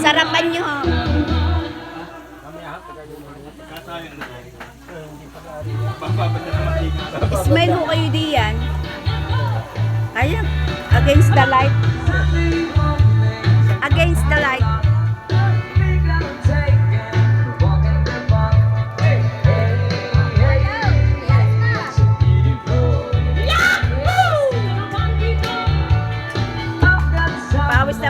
Sasarapan nyo. Smile mo kayo diyan. Ayan. Against the light. Against the light. Pawis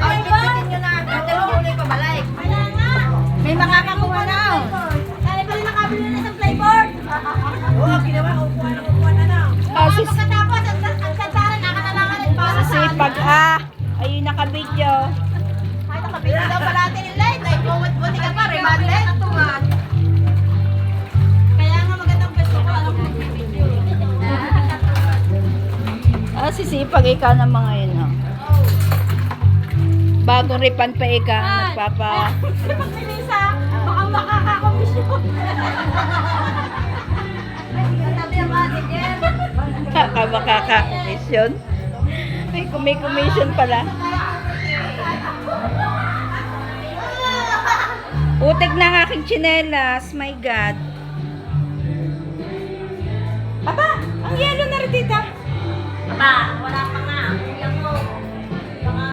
pa ba? Kaya nga. May makakakuha na. Kaya pala nakabili na sa playboard. Oo, ginawa ko upuan na. Ah, Oo, sis- pagkatapos, ang nakatalangan at para sa Sipag ah. Ayun nakabidyo. Ay, nakabili daw pala natin Masipag ika ng mga yun, oh. Bagong ripan pa ika ang nagpapa... Sipag si Lisa, baka makakakomisyon. Baka makakakomisyon. May kumikomisyon pala. Utik na ng aking chinelas. My God. Aba, ang yelo na rin dito. 爸我来